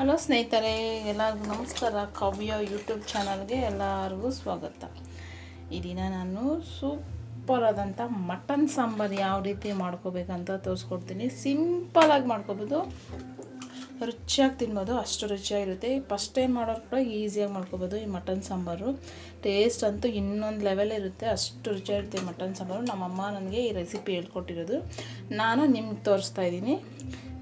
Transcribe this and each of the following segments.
Hello ಸ್ನೇಹಿತರೆ, ಎಲ್ಲರಿಗೂ ನಮಸ್ಕಾರ. ಕಾವ್ಯ ಯೂಟ್ಯೂಬ್ ಚಾನಲ್ಗೆ ಎಲ್ಲರಿಗೂ ಸ್ವಾಗತ. ಈ ದಿನ ನಾನು ಸೂಪರ್ ಆದಂಥ ಮಟನ್ ಸಾಂಬಾರು ಯಾವ ರೀತಿ ಮಾಡ್ಕೋಬೇಕಂತ ತೋರಿಸ್ಕೊಡ್ತೀನಿ. ಸಿಂಪಲಾಗಿ ಮಾಡ್ಕೋಬೋದು. ರುಚಿಯಾಗಿ ತಿನ್ಬೋದು, ಅಷ್ಟು ರುಚಿಯಾಗಿರುತ್ತೆ ಫಸ್ಟ್ ಟೈಮ್ ಮಾಡೋರು ಕೂಡ ಈಸಿಯಾಗಿ ಮಾಡ್ಕೋಬೋದು ಈ ಮಟನ್ ಸಾಂಬಾರು. ಟೇಸ್ಟ್ ಅಂತೂ ಇನ್ನೊಂದು ಲೆವೆಲ್ ಇರುತ್ತೆ. ಅಷ್ಟು ರುಚಿಯಾಗಿರುತ್ತೆ ಮಟನ್ ಸಾಂಬಾರು. ನಮ್ಮಮ್ಮ ನನಗೆ ಈ ರೆಸಿಪಿ ಹೇಳ್ಕೊಟ್ಟಿರೋದು. ನಾನು ನಿಮ್ಗೆ ತೋರಿಸ್ತಾ ಇದ್ದೀನಿ.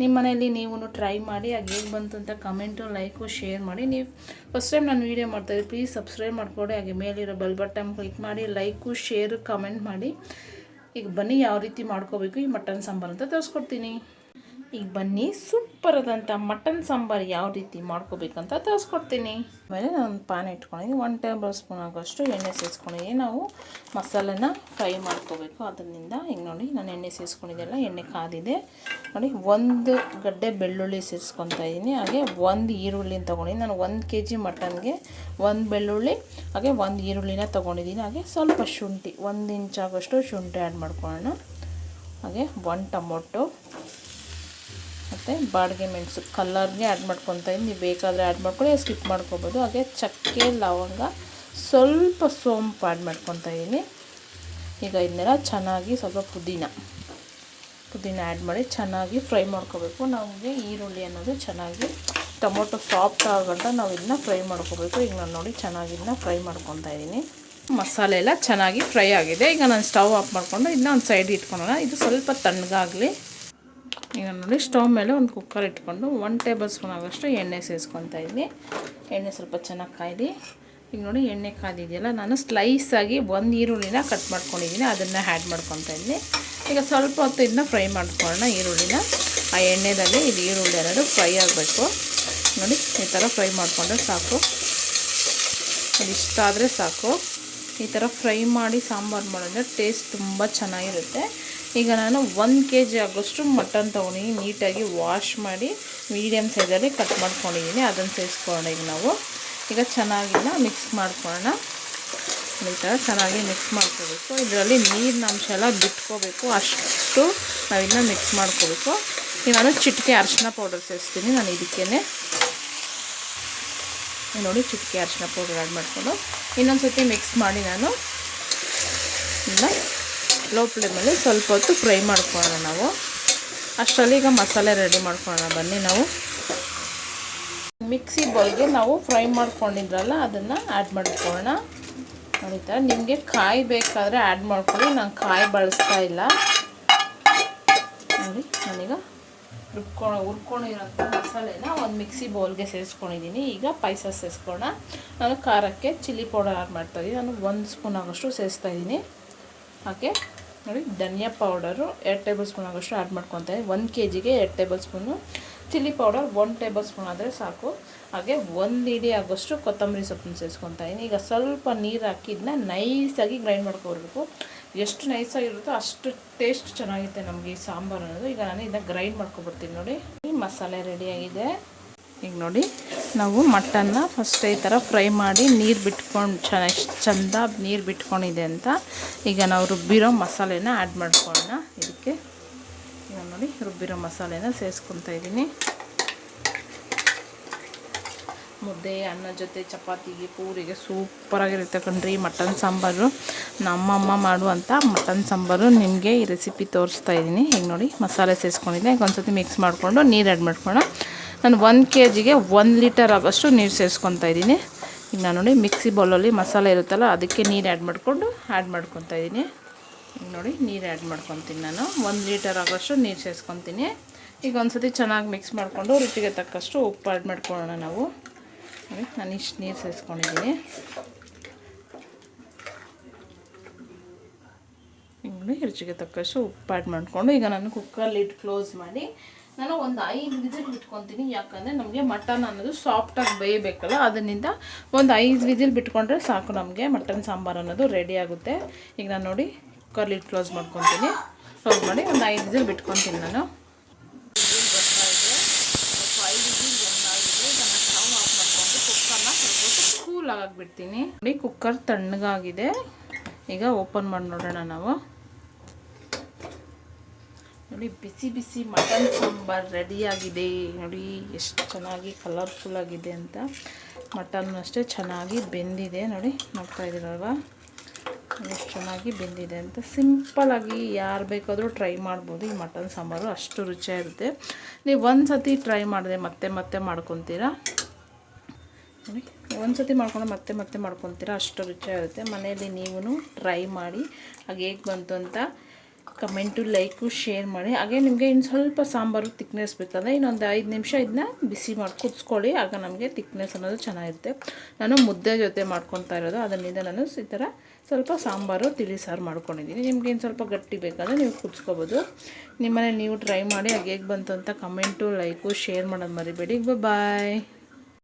ನಿಮ್ಮ ಮನೆಯಲ್ಲಿ ನೀವು ಟ್ರೈ ಮಾಡಿ ಆಗ ಹೇಗೆ ಬಂತು ಅಂತ ಕಮೆಂಟು ಲೈಕು ಶೇರ್ ಮಾಡಿ. ನೀವು ಫಸ್ಟ್ ಟೈಮ್ ನಾನು ವೀಡಿಯೋ ಮಾಡ್ತಾಯಿದ್ದೆ ಪ್ಲೀಸ್ ಸಬ್ಸ್ಕ್ರೈಬ್ ಮಾಡಿಕೊಡಿ. ಹಾಗೆ ಮೇಲಿರೋ ಬೆಲ್ ಬಟನ್ ಕ್ಲಿಕ್ ಮಾಡಿ ಲೈಕು ಶೇರು ಕಮೆಂಟ್ ಮಾಡಿ. ಈಗ ಬನ್ನಿ, ಯಾವ ರೀತಿ ಮಾಡ್ಕೋಬೇಕು, ಈ ಮಟನ್ ಸಾಂಬಾರು ಅಂತ ತೋರಿಸ್ಕೊಡ್ತೀನಿ. ಈಗ ಬನ್ನಿ ಸೂಪರ್ ಆದಂಥ ಮಟನ್ ಸಾಂಬಾರು ಯಾವ ರೀತಿ ಮಾಡ್ಕೋಬೇಕಂತ ತೋರಿಸ್ಕೊಡ್ತೀನಿ. ಆಮೇಲೆ ನಾನು ಪಾನ್ ಇಟ್ಕೊಂಡಿದ್ದೀನಿ ಒನ್ ಟೇಬಲ್ ಸ್ಪೂನ್ ಆಗೋಷ್ಟು ಎಣ್ಣೆ ಸೇರಿಸ್ಕೊಂಡಿದ್ದೀನಿ ನಾವು ಮಸಾಲೆನ ಫ್ರೈ ಮಾಡ್ಕೋಬೇಕು. ಅದರಿಂದ ಈಗ ನೋಡಿ, ನಾನು ಎಣ್ಣೆ ಸೇರಿಸ್ಕೊಂಡಿದ್ದೆಲ್ಲ ಎಣ್ಣೆ ಕಾದಿದೆ. ನೋಡಿ, ಒಂದು ಗಡ್ಡೆ ಬೆಳ್ಳುಳ್ಳಿ ಸೇರಿಸ್ಕೊತಾ ಇದ್ದೀನಿ ಹಾಗೆ ಒಂದು ಈರುಳ್ಳಿನ ತೊಗೊಂಡಿದ್ದೀನಿ. ನಾನು ಒಂದು ಕೆ ಜಿ ಮಟನ್ಗೆ ಒಂದು ಬೆಳ್ಳುಳ್ಳಿ, ಹಾಗೆ ಒಂದು ಈರುಳ್ಳಿನ ತೊಗೊಂಡಿದ್ದೀನಿ. ಹಾಗೆ ಸ್ವಲ್ಪ ಶುಂಠಿ, ಒಂದು ಇಂಚ್ ಆಗೋಷ್ಟು ಶುಂಠಿ ಆ್ಯಡ್ ಮಾಡ್ಕೊಳ್ಳೋಣ. ಹಾಗೆ ಒಂದು ಟೊಮೊಟೊ ಮತ್ತು ಬಾಡಿಗೆ ಮೆಣಸು ಕಲ್ಲರ್ಗೆ ಆ್ಯಡ್ ಮಾಡ್ಕೊತಾ ಇದ್ದೀನಿ. ನೀವು ಬೇಕಾದರೆ ಆ್ಯಡ್ ಮಾಡ್ಕೊಳ್ಳಿ ಸ್ಕಿಪ್ ಮಾಡ್ಕೊಬೋದು. ಹಾಗೆ ಚಕ್ಕೆ, ಲವಂಗ, ಸ್ವಲ್ಪ ಸೋಂಪು ಆ್ಯಡ್ ಮಾಡ್ಕೊತಾ ಇದ್ದೀನಿ. ಈಗ ಇದನ್ನೆಲ್ಲ ಚೆನ್ನಾಗಿ ಸ್ವಲ್ಪ ಪುದೀನ. ಪುದೀನ ಆ್ಯಡ್ ಮಾಡಿ ಚೆನ್ನಾಗಿ ಫ್ರೈ ಮಾಡ್ಕೋಬೇಕು. ನಮಗೆ ಈರುಳ್ಳಿ ಅನ್ನೋದು ಚೆನ್ನಾಗಿ ಟೊಮೊಟೊ ಸಾಫ್ಟ್ ಆಗಂಟ ನಾವು ಇದನ್ನ ಫ್ರೈ ಮಾಡ್ಕೋಬೇಕು. ಈಗ ನಾನು ನೋಡಿ ಚೆನ್ನಾಗಿ ಇದನ್ನ ಫ್ರೈ ಮಾಡ್ಕೊತಾ ಇದ್ದೀನಿ. ಮಸಾಲೆ ಎಲ್ಲ ಚೆನ್ನಾಗಿ ಫ್ರೈ ಆಗಿದೆ. ಈಗ ನಾನು ಸ್ಟವ್ ಆಫ್ ಮಾಡಿಕೊಂಡು ಇದನ್ನ ಒಂದು ಸೈಡ್ ಇಟ್ಕೊಳ್ಳೋಣ. ಇದು ಸ್ವಲ್ಪ ತಣ್ಣಗಾಗಲಿ. ಈಗ ನೋಡಿ ಸ್ಟವ್ ಮೇಲೆ ಒಂದು ಕುಕ್ಕರ್ ಇಟ್ಕೊಂಡು ಒನ್ ಟೇಬಲ್ ಸ್ಪೂನ್ ಆಗೋಷ್ಟು ಎಣ್ಣೆ ಸೇರಿಸ್ಕೊತಾ ಇದ್ದೀನಿ ಎಣ್ಣೆ ಸ್ವಲ್ಪ ಚೆನ್ನಾಗಿ ಕಾಯ್ದು. ಈಗ ನೋಡಿ ಎಣ್ಣೆ ಕಾದಿದೆಯಲ್ಲ ನಾನು ಸ್ಲೈಸಾಗಿ ಒಂದು ಈರುಳ್ಳಿನ ಕಟ್ ಮಾಡ್ಕೊಂಡಿದ್ದೀನಿ ಅದನ್ನು ಆ್ಯಡ್ ಮಾಡ್ಕೊತಾ ಇದ್ದೀನಿ ಈಗ ಸ್ವಲ್ಪ ಹೊತ್ತು ಇದನ್ನ ಫ್ರೈ ಮಾಡ್ಕೊಳ್ಳೋಣ, ಈರುಳ್ಳಿನ. ಆ ಎಣ್ಣೆದಲ್ಲಿ ಇದು ಈರುಳ್ಳಿ ಎರಡು ಫ್ರೈ ಆಗಬೇಕು. ನೋಡಿ, ಈ ಥರ ಫ್ರೈ ಮಾಡಿಕೊಂಡ್ರೆ ಸಾಕು. ಇದಿಷ್ಟ ಆದರೆ ಸಾಕು. ಈ ಥರ ಫ್ರೈ ಮಾಡಿ ಸಾಂಬಾರು ಮಾಡಿದ್ರೆ ಟೇಸ್ಟ್ ತುಂಬ ಚೆನ್ನಾಗಿರುತ್ತೆ. ಈಗ ನಾನು ಒಂದು ಕೆ ಜಿ ಆಗೋಷ್ಟು ಮಟನ್ ತೊಗೊಂಡಿದ್ದೀನಿ ನೀಟಾಗಿ ವಾಶ್ ಮಾಡಿ ಮೀಡಿಯಮ್ ಸೈಜಲ್ಲಿ ಕಟ್ ಮಾಡ್ಕೊಂಡಿದ್ದೀನಿ ಅದನ್ನು ಸೇರಿಸ್ಕೊಳ್ಳೋಣ ಈಗ ನಾವು. ಈಗ ಚೆನ್ನಾಗಿಲ್ಲ ಮಿಕ್ಸ್ ಮಾಡ್ಕೊಳ್ಳೋಣ. ಈ ಥರ ಚೆನ್ನಾಗಿ ಮಿಕ್ಸ್ ಮಾಡ್ಕೋಬೇಕು. ಇದರಲ್ಲಿ ನೀರಿನ ಅಂಶ ಎಲ್ಲ ಬಿಟ್ಕೋಬೇಕು. ಅಷ್ಟು ನಾವಿನ್ನ ಮಿಕ್ಸ್ ಮಾಡ್ಕೋಬೇಕು. ಈಗ ನಾನು ಚಿಟಿಕೆ ಅರಿಶಿನ ಪೌಡರ್ ಸೇರಿಸ್ತೀನಿ ನಾನು ಇದಕ್ಕೇ ನೋಡಿ ಚಿಟಿಕೆ ಅರಿಶಿನ ಪೌಡರ್ ಆ್ಯಡ್ ಮಾಡಿಕೊಂಡು ಇನ್ನೊಂದು ಸರ್ತಿ ಮಿಕ್ಸ್ ಮಾಡಿ ನಾನು ಇಲ್ಲ ಲೋ ಫ್ಲೇಮಲ್ಲಿ ಸ್ವಲ್ಪ ಹೊತ್ತು ಫ್ರೈ ಮಾಡ್ಕೊಳ್ಳೋಣ ನಾವು. ಅಷ್ಟರಲ್ಲಿ ಈಗ ಮಸಾಲೆ ರೆಡಿ ಮಾಡ್ಕೊಳ್ಳೋಣ. ಬನ್ನಿ ನಾವು. ಮಿಕ್ಸಿ ಬೌಲ್ಗೆ ನಾವು ಫ್ರೈ ಮಾಡ್ಕೊಂಡಿದ್ರಲ್ಲ, ಅದನ್ನು ಆ್ಯಡ್ ಮಾಡ್ಕೊಳ್ಳೋಣ. ನೋಡಿತಾ ನಿಮಗೆ ಕಾಯಿ ಬೇಕಾದರೆ ಆ್ಯಡ್ ಮಾಡ್ಕೊಳ್ಳಿ. ನಾನು ಕಾಯಿ ಬಳಸ್ತಾ ಇಲ್ಲ. ನೋಡಿ, ನಾನೀಗ ರುಬ್ಕೊಂಡು ಹುರ್ಕೊಂಡಿರೋಂಥ ಮಸಾಲೆನ ಒಂದು ಮಿಕ್ಸಿ ಬೌಲ್ಗೆ ಸೇರಿಸ್ಕೊಂಡಿದ್ದೀನಿ ಈಗ ಪಾಯಸ ಸೇರಿಸ್ಕೊಳ್ಳೋಣ. ನಾನು ಖಾರಕ್ಕೆ ಚಿಲ್ಲಿ ಪೌಡರ್ ಆ್ಯಡ್ ಮಾಡ್ತಾಯಿದ್ದೀನಿ ನಾನು ಒಂದು ಸ್ಪೂನ್ ಆಗೋಷ್ಟು ಸೇರಿಸ್ತಾ ಇದ್ದೀನಿ ಹಾಗೆ ನೋಡಿ, ಧನಿಯಾ ಪೌಡರು ಎರಡು ಟೇಬಲ್ ಸ್ಪೂನ್ ಆಗೋಷ್ಟು ಆ್ಯಡ್ ಮಾಡ್ಕೊತಾ ಇದ್ದೀನಿ ಒಂದು ಕೆ ಜಿಗೆ ಎರಡು tablespoon chilli powder one tablespoon ಆದರೆ ಸಾಕು. ಹಾಗೆ ಒಂದು ಇಡಿ ಆಗೋಷ್ಟು ಕೊತ್ತಂಬರಿ ಸೊಪ್ಪನ್ನು ಸೇರಿಸ್ಕೊತಾ ಈಗ ಸ್ವಲ್ಪ ನೀರು ಹಾಕಿ ಇದನ್ನ ನೈಸಾಗಿ ಗ್ರೈಂಡ್ ಮಾಡ್ಕೊಬರ್ಬೇಕು ಎಷ್ಟು ನೈಸಾಗಿರುತ್ತೋ ಅಷ್ಟು ಟೇಸ್ಟ್ ಚೆನ್ನಾಗಿರುತ್ತೆ ನಮಗೆ ಈ ಸಾಂಬಾರು ಅನ್ನೋದು. ಈಗ ನಾನು ಇದನ್ನ ಗ್ರೈಂಡ್ ಮಾಡ್ಕೊಬರ್ತೀನಿ ನೋಡಿ. ಮಸಾಲೆ ರೆಡಿಯಾಗಿದೆ ಈಗ ನೋಡಿ. ನಾವು ಮಟನ್ನ ಫಸ್ಟ್ ಈ ಥರ ಫ್ರೈ ಮಾಡಿ ನೀರು ಬಿಟ್ಕೊಂಡು ಚೆನ್ನಾಗಿ ಚೆಂದ ನೀರು ಬಿಟ್ಕೊಂಡಿದೆ ಅಂತ ಈಗ ನಾವು ರುಬ್ಬಿರೋ ಮಸಾಲೆನ ಆ್ಯಡ್ ಮಾಡ್ಕೊಳ್ಳೋಣ. ಇದಕ್ಕೆ ಈಗ ನೋಡಿ ರುಬ್ಬಿರೋ ಮಸಾಲೆನ ಸೇರಿಸ್ಕೊತಾ ಇದ್ದೀನಿ. ಮುದ್ದೆ, ಅನ್ನ ಜೊತೆ ಚಪಾತಿಗೆ, ಪೂರಿಗೆ ಸೂಪರಾಗಿರುತ್ತೆ ಕಣ್ರಿ ಮಟನ್ ಸಾಂಬಾರು. ನಮ್ಮಮ್ಮ ಮಾಡುವಂಥ ಮಟನ್ ಸಾಂಬಾರು ನಿಮಗೆ ಈ ರೆಸಿಪಿ ತೋರಿಸ್ತಾ ಇದ್ದೀನಿ. ಈಗ ನೋಡಿ ಮಸಾಲೆ ಸೇರಿಸ್ಕೊಂಡಿದ್ದೆ ಈಗ ಒಂದ್ಸತಿ ಮಿಕ್ಸ್ ಮಾಡಿಕೊಂಡು ನೀರು ಆ್ಯಡ್ ಮಾಡ್ಕೊಳ್ಳೋಣ. ನಾನು ಒಂದು ಕೆ ಜಿಗೆ ಒಂದು ಲೀಟರ್ ಆಗೋಷ್ಟು ನೀರು ಸೇರಿಸ್ಕೊತಾ ಇದ್ದೀನಿ. ಈಗ ನಾನು ನೋಡಿ ಮಿಕ್ಸಿ ಬೌಲಲ್ಲಿ ಮಸಾಲೆ ಇರುತ್ತಲ್ಲ, ಅದಕ್ಕೆ ನೀರು ಆ್ಯಡ್ ಮಾಡಿಕೊಂಡು ಆ್ಯಡ್ ಮಾಡ್ಕೊತಾ ಇದ್ದೀನಿ. ಈಗ ನೋಡಿ ನೀರು ಆ್ಯಡ್ ಮಾಡ್ಕೊತೀನಿ ನಾನು. ಒಂದು ಲೀಟರ್ ಆಗೋಷ್ಟು ನೀರು ಸೇರಿಸ್ಕೊತೀನಿ. ಈಗ ಒಂದ್ಸತಿ ಚೆನ್ನಾಗಿ ಮಿಕ್ಸ್ ಮಾಡಿಕೊಂಡು ರುಚಿಗೆ ತಕ್ಕಷ್ಟು ಉಪ್ಪು ಆ್ಯಡ್ ಮಾಡ್ಕೊಳ್ಳೋಣ ನಾವು. ನೋಡಿ, ನಾನು ಇಷ್ಟು ನೀರು ಸೇರಿಸ್ಕೊಂಡಿದ್ದೀನಿ. ರುಚಿಗೆ ತಕ್ಕಷ್ಟು ಉಪ್ಪು ಆ್ಯಡ್ ಮಾಡಿಕೊಂಡು ಈಗ ನಾನು ಕುಕ್ಕರ್ ಲಿಡ್ ಕ್ಲೋಸ್ ಮಾಡಿ ನಾನು ಒಂದು ಐದು ವಿಸಿಲ್ ಬಿಟ್ಕೊತೀನಿ, ಯಾಕಂದರೆ ನಮಗೆ ಮಟನ್ ಅನ್ನೋದು ಸಾಫ್ಟಾಗಿ ಬೇಯಬೇಕಲ್ಲ ಅದರಿಂದ ಒಂದು ಐದು ವಿಸಿಲ್ ಬಿಟ್ಕೊಂಡ್ರೆ ಸಾಕು ನಮಗೆ, ಮಟನ್, ಸಾಂಬಾರು ಅನ್ನೋದು ರೆಡಿ ಆಗುತ್ತೆ. ಈಗ ನಾನು ನೋಡಿ ಕರ್ಲಿ ಕ್ಲೋಸ್ ಮಾಡ್ಕೊತೀನಿ. ಕ್ಲೋಸ್ ಮಾಡಿ ಒಂದು ಐದು ವಿಸಿಲ್ ಬಿಟ್ಕೊತೀನಿ ನಾನು. ಕೂಲ್ ಆಗಿಬಿಡ್ತೀನಿ ನೋಡಿ ಕುಕ್ಕರ್ ತಣ್ಣಗಾಗಿದೆ. ಈಗ ಓಪನ್ ಮಾಡಿ ನೋಡೋಣ ನಾವು. ನೋಡಿ, ಬಿಸಿ ಬಿಸಿ ಮಟನ್ ಸಾಂಬಾರ್ ರೆಡಿಯಾಗಿದೆ. ನೋಡಿ, ಎಷ್ಟು ಚೆನ್ನಾಗಿ ಕಲರ್ಫುಲ್ ಆಗಿದೆ ಅಂತ. ಮಟನ್ ಅಷ್ಟೇ ಚೆನ್ನಾಗಿ ಬೆಂದಿದೆ. ನೋಡಿ, ನೋಡ್ತಾ ಇದ್ದೀರಲ್ವಾ? ಎಷ್ಟು ಚೆನ್ನಾಗಿ ಬೆಂದಿದೆ ಅಂತ. ಸಿಂಪಲಾಗಿ ಯಾರು ಬೇಕಾದರೂ ಟ್ರೈ ಮಾಡ್ಬೋದು. ಈ ಮಟನ್ ಸಾಂಬಾರು ಅಷ್ಟು ರುಚಿಯಾಗಿರುತ್ತೆ. ನೀವು ಒಂದು ಸತಿ ಟ್ರೈ ಮಾಡಿದೆ ಮತ್ತೆ ಮತ್ತೆ ಮಾಡ್ಕೊತೀರಾ? ನೋಡಿ ಒಂದು ಸತಿ ಮಾಡ್ಕೊಂಡು ಮತ್ತೆ ಮತ್ತೆ ಮಾಡ್ಕೊತೀರಾ? ಅಷ್ಟು ರುಚಿಯಾಗಿರುತ್ತೆ. ಮನೆಯಲ್ಲಿ ನೀವು ಟ್ರೈ ಮಾಡಿ ಹಾಗೆ ಹೇಗೆ ಬಂತು ಅಂತ ಕಮೆಂಟು, ಲೈಕು, ಶೇರ್ ಮಾಡಿ. ಹಾಗೆ ನಿಮಗೆ ಇನ್ನು ಸ್ವಲ್ಪ ಸಾಂಬಾರು ತಿಕ್ನೆಸ್ ಬೇಕಂದರೆ ಇನ್ನೊಂದು ಐದು ನಿಮಿಷ ಇದನ್ನ ಬಿಸಿ ಮಾಡಿ ಕುದಿಸ್ಕೊಳ್ಳಿ. ಆಗ ನಮಗೆ ತಿಕ್ನೆಸ್ ಅನ್ನೋದು ಚೆನ್ನಾಗಿರುತ್ತೆ. ನಾನು ಮುದ್ದೆ ಜೊತೆ ಮಾಡ್ಕೊತಾ ಇರೋದು. ಅದರಿಂದ ನಾನು ಈ ಥರ ಸ್ವಲ್ಪ ಸಾಂಬಾರು, ತಿಳಿ ಸಾರು ಮಾಡ್ಕೊಂಡಿದ್ದೀನಿ. ನಿಮಗೆ ಏನು ಸ್ವಲ್ಪ ಗಟ್ಟಿ ಬೇಕಾದರೆ ನೀವು ಕುದಿಸ್ಕೋಬೋದು. ನಿಮ್ಮನೆ ನೀವು ಟ್ರೈ ಮಾಡಿ ಹಾಗೆ ಹೇಗೆ ಬಂತು ಅಂತ ಕಮೆಂಟು, ಲೈಕು, ಶೇರ್ ಮಾಡೋದು ಮರಿಬೇಡಿ. ಬಾಯ್.